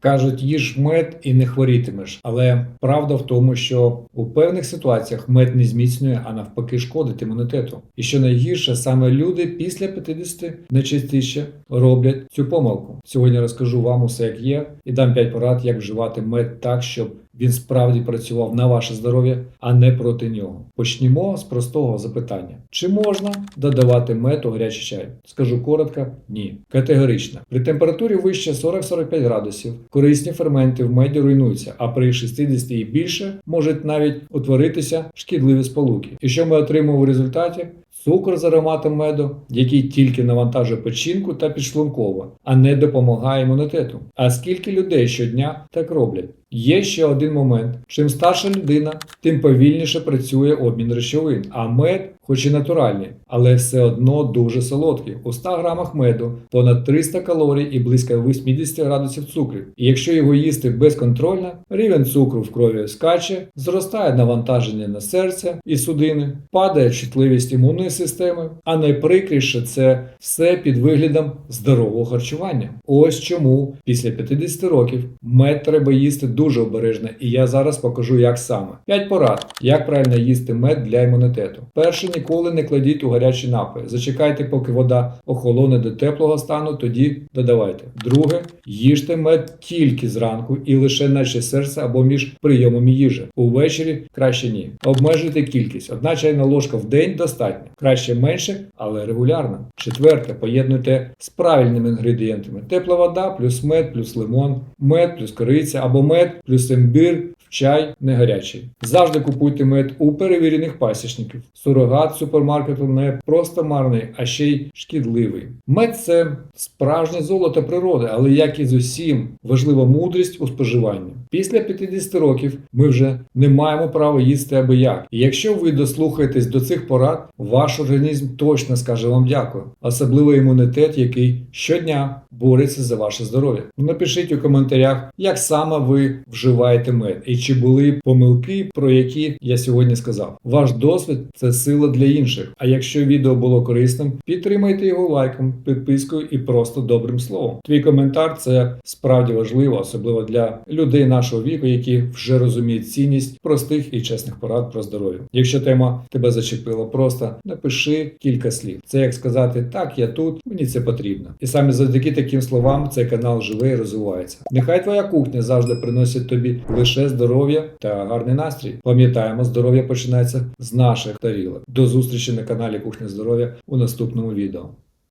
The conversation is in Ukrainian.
Кажуть, їж мед і не хворітимеш. Але правда в тому, що у певних ситуаціях мед не зміцнює, а навпаки шкодить імунітету. І що найгірше, саме люди після 50 найчастіше роблять цю помилку. Сьогодні розкажу вам усе як є, і дам 5 порад, як вживати мед так, щоб він справді працював на ваше здоров'я, а не проти нього. Почнімо з простого запитання: чи можна додавати мед гарячий чай? Скажу коротко, ні. Категорично. При температурі вище 40-45 градусів корисні ферменти в меді руйнуються, а при 60 і більше можуть навіть утворитися шкідливі сполуки. І що ми отримуємо в результаті? Цукор з ароматом меду, який тільки навантажує печінку та підшлунково, а не допомагає імунітету. А скільки людей щодня так роблять? Є ще один момент: чим старша людина, тим повільніше працює обмін речовин. А мед, хоч і натуральний, але все одно дуже солодкий. У 100 грамах меду понад 300 калорій і близько 80 градусів цукру. І якщо його їсти безконтрольно, рівень цукру в крові скаче, зростає навантаження на серце і судини, падає чутливість імунної системи. А найприкріше це все під виглядом здорового харчування. Ось чому після 50 років мед треба їсти дуже обережно, і я зараз покажу, як саме. 5 порад, як правильно їсти мед для імунітету. Перше, ніколи не кладіть у гарячі напої. Зачекайте, поки вода охолоне до теплого стану, тоді додавайте. Друге, їжте мед тільки зранку і лише наче серце або між прийомами їжі. Увечері краще ні. Обмежуйте кількість. Одна чайна ложка в день достатньо. Краще менше, але регулярно. Четверте, поєднуйте з правильними інгредієнтами. Тепла вода плюс мед, плюс лимон, мед плюс кориця або мед плюс імбир в чай не гарячий. Завжди купуйте мед у перевірених пасічників. Сурогат супермаркету не просто марний, а ще й шкідливий. Мед це справжнє золото природи, але як і з усім, важлива мудрість у споживанні. Після 50 років ми вже не маємо права їсти аби як. І якщо ви дослухаєтесь до цих порад, ваш організм точно скаже вам дякую, особливо імунітет, який щодня бореться за ваше здоров'я. Напишіть у коментарях, як саме ви вживаєте мед і чи були помилки, про які я сьогодні сказав. Ваш досвід це сила для інших. А якщо відео було корисним, підтримайте його лайком, підпискою і просто добрим словом. Твій коментар це справді важливо, особливо для людей нашого віку, які вже розуміють цінність простих і чесних порад про здоров'я. Якщо тема тебе зачепила, просто напиши кілька слів. Це як сказати так, я тут, мені це потрібно. І саме завдяки таким словам цей канал живе і розвивається. Нехай твоя кухня завжди приносить тобі лише здоров'я та гарний настрій. Пам'ятаємо, здоров'я починається з наших тарілок. До зустрічі на каналі Кухня Здоров'я у наступному відео.